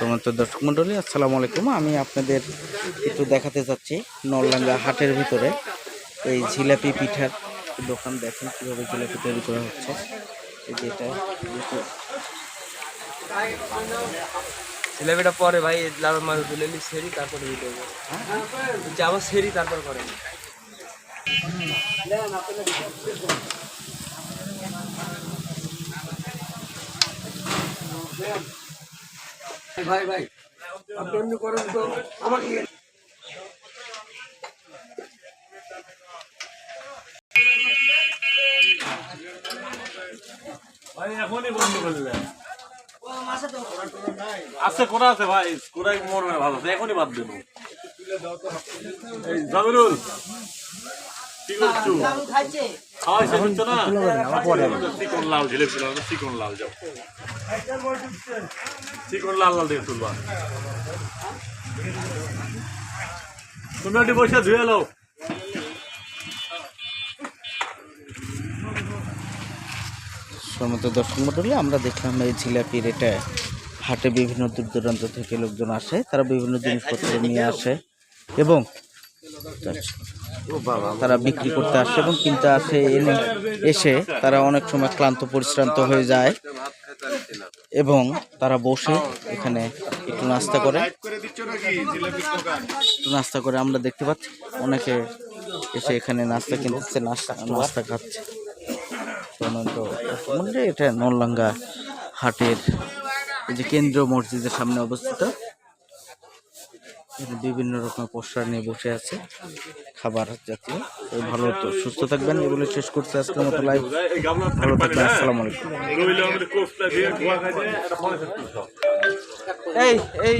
সমস্ত দর্শক মন্ডলী আসসালামু আলাইকুম। আমি আপনাদের একটু দেখাতে চাচ্ছি নলডাঙ্গা হাটের ভিতরে। এই জিলাপি পিঠার দোকান, দেখেন কীভাবে জিলাপি তৈরি করা হচ্ছে। যেটা জিলাপিটা পরে ভাই, লাল মাছ তুলে নি সেরি তারপরে হবে। যাব সেরি, তারপর করে ভাই ভাই আপনি এমনি করেন তো আমাকে ভাই এখনই বন্ধ করলে আছে কোরা আছে ভাই? কোরাই মরবে ভালো আছে এখনই বাদ দেবো। এই কি করছ খাওয়াই শেষ হচ্ছে না? চিকন লাল ঝিলে ছিল চিকন লাল যাও। চিকন লাল লাল দিয়ে তুলবা। তুমি ধুয়ে নাও। সমস্ত দর্শক মন্ডলী আমরা দেখলাম এই জিলাপির এটা হাটে বিভিন্ন দূর দূরান্ত থেকে লোকজন আসে তারা বিভিন্ন জিনিসপত্র নিয়ে আসে। এবং তারা বিক্রি করতে আসে এবং কিনতে আসে এনে এসে তারা অনেক সময় ক্লান্ত, পরিশ্রান্ত হয়ে যায় এবং তারা বসে এখানে একটু নাস্তা করে। একটু নাস্তা করে আমরা দেখতে পাচ্ছি। অনেকে এসে এখানে নাস্তা কিনতেছে, নাস্তা নাস্তা খাচ্ছে। দর্শক এটা নলডাঙ্গা হাটের যে কেন্দ্রীয় মসজিদের সামনে অবস্থিত। বিভিন্ন রকমের পোস্টার নিয়ে বসে আছে, খাবার জাতীয়। ভালো তো, সুস্থ থাকবেন, এগুলো শেষ করতে আজকের মতো লাইভ ভালো থাকবেন, আসসালামু। এই এই